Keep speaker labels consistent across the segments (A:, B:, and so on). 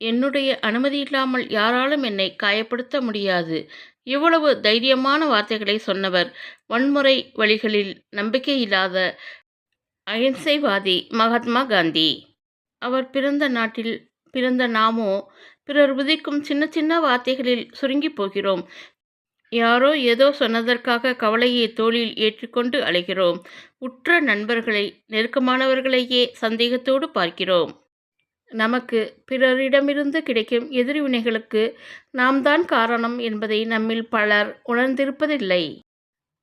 A: என்னுடைய அனுமதி இல்லாமல் யாராலும் என்னை காயப்படுத்த முடியாது. இவ்வளவு தைரியமான வார்த்தைகளை சொன்னவர் வன்முறை வழிகளில் நம்பிக்கையில்லாத அகிம்சைவாதி மகாத்மா காந்தி. அவர் பிறந்த நாட்டில் பிறந்த நாமோ பிறர் உதிக்கும் சின்ன சின்ன வார்த்தைகளில் சுருங்கிப் போகிறோம். யாரோ ஏதோ சொன்னதற்காக கவலையை தோளில் ஏற்றிக்கொண்டு அலைகிறோம். உற்ற நண்பர்களை நெருக்கமானவர்களையே சந்தேகத்தோடு பார்க்கிறோம். நமக்கு பிறரிடமிருந்து கிடைக்கும் எதிர்வினைகளுக்கு நாம்தான் காரணம் என்பதை நம்மில் பலர் உணர்ந்திருப்பதில்லை.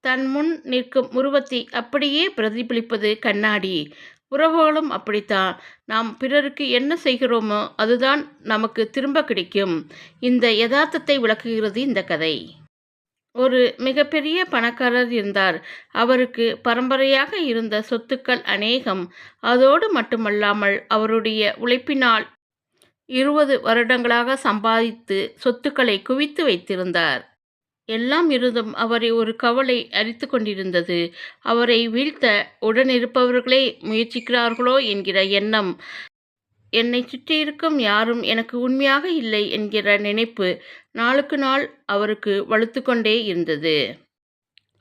A: தன் முன் நிற்கும் உருவத்தை அப்படியே பிரதிபலிப்பது கண்ணாடி. உறவுகளும் அப்படித்தான். நாம் பிறருக்கு என்ன செய்கிறோமோ அதுதான் நமக்கு திரும்ப கிடைக்கும். இந்த யதார்த்தத்தை விளக்குகிறது இந்த கதை. ஒரு மிகப்பெரிய பணக்காரர் இருந்தார். அவருக்கு பரம்பரையாக இருந்த சொத்துக்கள் அநேகம். அதோடு மட்டுமல்லாமல் அவருடைய உழைப்பினால் இருபது வருடங்களாக சம்பாதித்து சொத்துக்களை குவித்து வைத்திருந்தார். எல்லாம் இருந்தும் அவரை ஒரு கவலை அரித்து கொண்டிருந்தது. அவரை வீழ்த்த உடனிருப்பவர்களே முயற்சிக்கிறார்களோ என்கிற எண்ணம். என்னை சுற்றியிருக்கும் யாரும் எனக்கு உண்மையாக இல்லை என்கிற நினைப்பு நாளுக்கு நாள் அவருக்கு வலுத்துக்கொண்டே இருந்தது.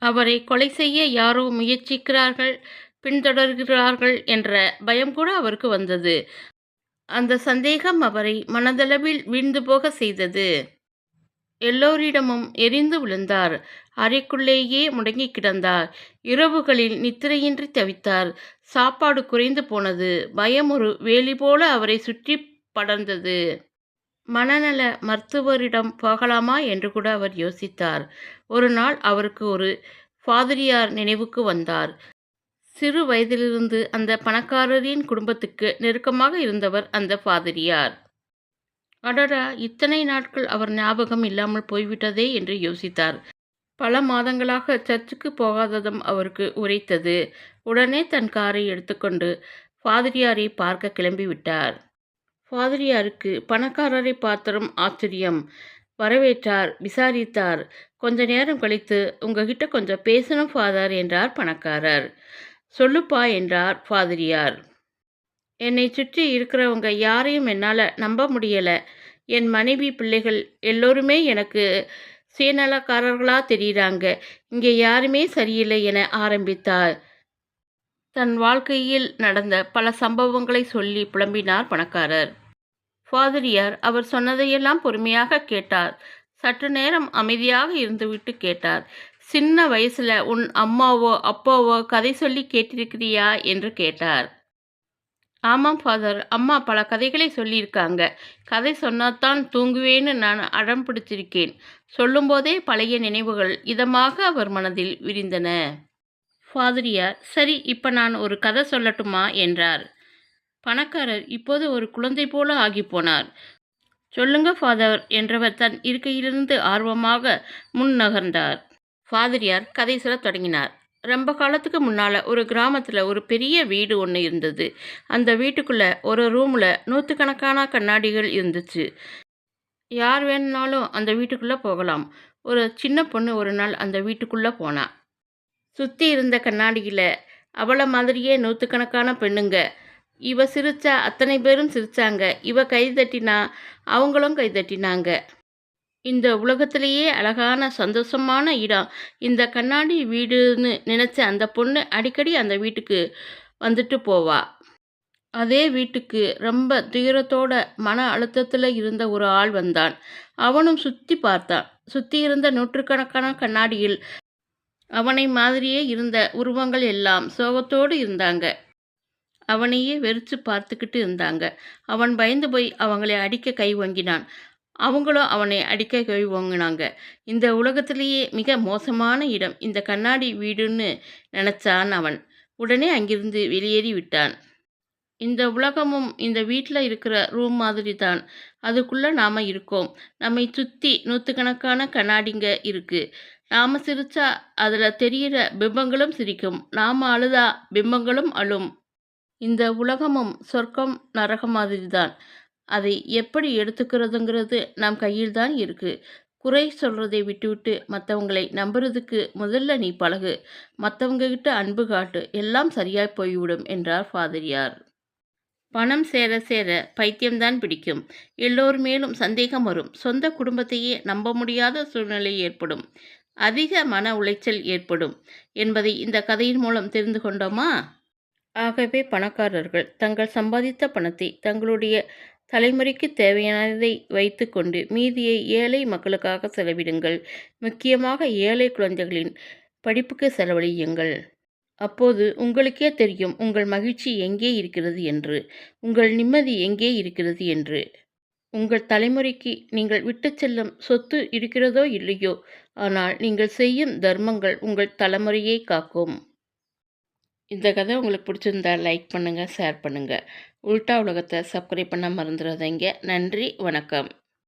A: அவரை கொலை செய்ய யாரோ முயற்சிக்கிறார்கள் பின்தொடர்கிறார்கள் என்ற பயம் கூட அவருக்கு வந்தது. அந்த சந்தேகம் அவரை மனதளவில் வீழ்ந்து போகச் செய்தது. எல்லோரிடமும் எரிந்து விழுந்தார். அறைக்குள்ளேயே முடங்கிக் கிடந்தார். இரவுகளில் நித்திரையின்றி தவித்தார். சாப்பாடு குறைந்து போனது. பயம் ஒரு வேலி போல அவரை சுற்றி படர்ந்தது. மனநல மருத்துவரிடம் போகலாமா என்று கூட அவர் யோசித்தார். ஒரு நாள் அவருக்கு ஒரு ஃபாதிரியார் நினைவுக்கு வந்தார். சிறு வயதிலிருந்து அந்த பணக்காரரின் குடும்பத்துக்கு நெருக்கமாக இருந்தவர் அந்த ஃபாதிரியார் அடடா இத்தனை நாட்கள் அவர் ஞாபகம் இல்லாமல் போய்விட்டதே என்று யோசித்தார். பல மாதங்களாக சர்ச்சுக்கு போகாததும் அவருக்கு உரைத்தது உடனே தன் காரை எடுத்துக்கொண்டு ஃபாதிரியாரை பார்க்க கிளம்பிவிட்டார். பாதிரியாருக்கு பணக்காரரை பார்த்தரும் ஆச்சரியம். வரவேற்றார். விசாரித்தார். கொஞ்ச நேரம் கழித்து உங்ககிட்ட கொஞ்சம் பேசணும் ஃபாதர் என்றார் பணக்காரர். சொல்லுப்பா என்றார் ஃபாதிரியார் என்னை சுற்றி இருக்கிறவங்க யாரையும் என்னால் நம்ப முடியலை என் மனைவி பிள்ளைகள் எல்லோருமே எனக்கு சுயநலக்காரர்களா தெரியுறாங்க இங்கே யாருமே சரியில்லை என ஆரம்பித்தார். தன் வாழ்க்கையில் நடந்த பல சம்பவங்களை சொல்லி புலம்பினார் பணக்காரர். ஃபாதரியார் அவர் சொன்னதையெல்லாம் பொறுமையாக கேட்டார். சற்று நேரம் அமைதியாக இருந்துவிட்டு கேட்டார். சின்ன வயசுல உன் அம்மாவோ அப்பாவோ கதை சொல்லி கேட்டிருக்கிறியா? என்று கேட்டார். ஆமாம் ஃபாதர். அம்மா பல கதைகளை சொல்லியிருக்காங்க. கதை சொன்னாதான் தூங்குவேன்னு நான் அடம் பிடிச்சிருக்கேன். சொல்லும்போதே பழைய நினைவுகள் இதமாக அவர் மனதில் விரிந்தன. ஃபாதரியார் சரி இப்போ நான் ஒரு கதை சொல்லட்டுமா? என்றார். பணக்காரர் இப்போது ஒரு குழந்தை போல ஆகிப்போனார். சொல்லுங்க ஃபாதர் என்றவர் தன் இருக்கையிலிருந்து ஆர்வமாக முன் நகர்ந்தார். ஃபாதரியார் கதை சொல்லத் தொடங்கினார். ரொம்ப காலத்துக்கு முன்னால் ஒரு கிராமத்தில் ஒரு பெரிய வீடு ஒன்று இருந்தது. அந்த வீட்டுக்குள்ளே ஒரு ரூமில் நூற்றுக்கணக்கான கண்ணாடிகள் இருந்துச்சு. யார் வேணும்னாலும் அந்த வீட்டுக்குள்ளே போகலாம். ஒரு சின்ன பொண்ணு ஒரு நாள் அந்த வீட்டுக்குள்ளே போனா. சுற்றி இருந்த கண்ணாடியில் அவளை மாதிரியே நூற்றுக்கணக்கான பெண்ணுங்க. இவ சிரிச்சா அத்தனை பேரும் சிரிச்சாங்க. இவ கைதட்டினா அவங்களும் கைதட்டினாங்க. இந்த உலகத்திலேயே அழகான சந்தோஷமான இடம் இந்த கண்ணாடி வீடுன்னு நினச்ச அந்த பொண்ணு அடிக்கடி அந்த வீட்டுக்கு வந்துட்டு போவா. அதே வீட்டுக்கு ரொம்ப துயரத்தோட மன அழுத்தத்தில் இருந்த ஒரு ஆள் வந்தான். அவனும் சுற்றி பார்த்தான். சுற்றி இருந்த நூற்றுக்கணக்கான கண்ணாடியில் அவனை மாதிரியே இருந்த உருவங்கள் எல்லாம் சோகத்தோடு இருந்தாங்க. அவனையே வெறிச்சு பார்த்துக்கிட்டு இருந்தாங்க. அவன் பயந்து போய் அவங்களை அடிக்க கை வாங்கினான் அவங்களும் அவனை அடிக்க கை வாங்கினாங்க இந்த உலகத்திலேயே மிக மோசமான இடம் இந்த கண்ணாடி வீடுன்னு நினச்சான் அவன். உடனே அங்கிருந்து வெளியேறி விட்டான். இந்த உலகமும் இந்த வீட்டில் இருக்கிற ரூம் மாதிரி தான் அதுக்குள்ளே நாம் இருக்கோம். நம்மை சுற்றி நூற்றுக்கணக்கான கண்ணாடிங்க இருக்குது நாம் சிரித்தா அதில் தெரிகிற பிம்பங்களும் சிரிக்கும். நாம் அழுதா பிம்பங்களும் அழும். இந்த உலகமும் சொர்க்கம் நரகம் மாதிரி தான் அதை எப்படி எடுத்துக்கிறதுங்கிறது நம் கையில் தான் இருக்கு. குறை சொல்றதை விட்டுவிட்டு மற்றவங்களை நம்புறதுக்கு முதல்ல நீ பழகு. மத்தவங்ககிட்ட அன்பு காட்டு. எல்லாம் சரியாய் போய்விடும் என்றார் ஃபாதரியார் பணம் சேர சேர பைத்தியம்தான் பிடிக்கும் எல்லோர் மேலும் சந்தேகம் வரும் சொந்த குடும்பத்தையே நம்ப முடியாத சூழ்நிலை ஏற்படும் அதிக மன உளைச்சல் ஏற்படும் என்பதை இந்த கதையின் மூலம் தெரிந்து கொண்டோமா ஆகவே பணக்காரர்கள் தங்கள் சம்பாதித்த பணத்தை தங்களுடைய தலைமுறைக்கு தேவையானதை வைத்துக்கொண்டு மீதியை ஏழை மக்களுக்காக செலவிடுங்கள். முக்கியமாக ஏழை குழந்தைகளின் படிப்புக்கு செலவழியுங்கள். அப்போது உங்களுக்கே தெரியும் உங்கள் மகிழ்ச்சி எங்கே இருக்கிறது என்று உங்கள் நிம்மதி எங்கே இருக்கிறது என்று. உங்கள் தலைமுறைக்கு நீங்கள் விட்டு செல்லும் சொத்து இருக்கிறதோ இல்லையோ ஆனால் நீங்கள் செய்யும் தர்மங்கள் உங்கள் தலைமுறையை காக்கும். இந்த கதை உங்களுக்கு பிடிச்சிருந்தா லைக் பண்ணுங்கள் ஷேர் பண்ணுங்கள் உல்டா உலகத்தை சப்ஸ்கிரைப் பண்ண மறந்துடாதீங்க. நன்றி வணக்கம்.